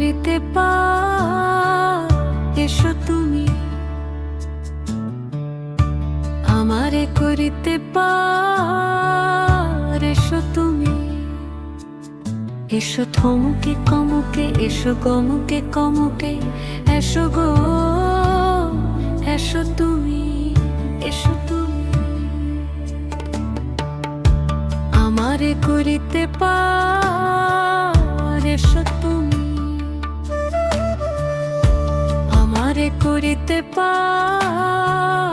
পা, এসো তুমি। আমারে করিতে পার, এসো তুমি। এসো থমকে কমকে, এসো গমকে কমকে, এসো গো, এসো তুমি এসো তুমি। আমারে করিতে পার করিতে পার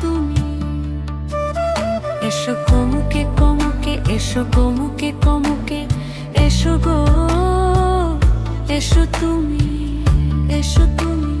তুমি? এসো কমুকে কমুকে, এসো কমুকে কমুকে, এসো গো, এসো তুমি এসো তুমি।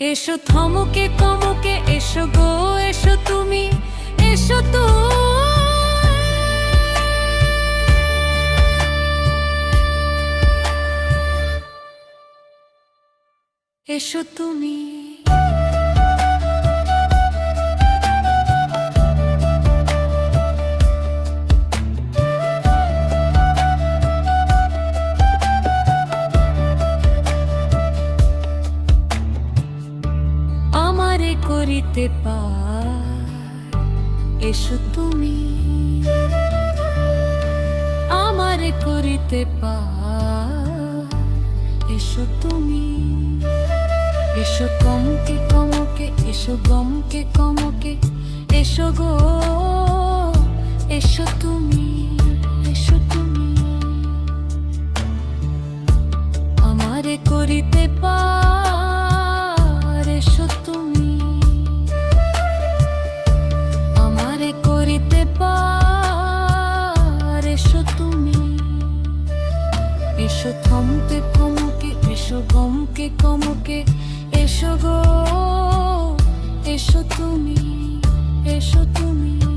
এসো থমকে কমকে এসো গো এসো তুমি এসো তো। এসো তুমি। করিতে পার। এসো তুমি। আমারে করিতে পার। এসো তুমি। এসো কমকে কমকে, এসো গমকে কমকে, এসো গো। এসো তুমি এসো তুমি। আমারে করিতে পার। গমকে কমকে এসো গো এসো তুমি এসো তুমি।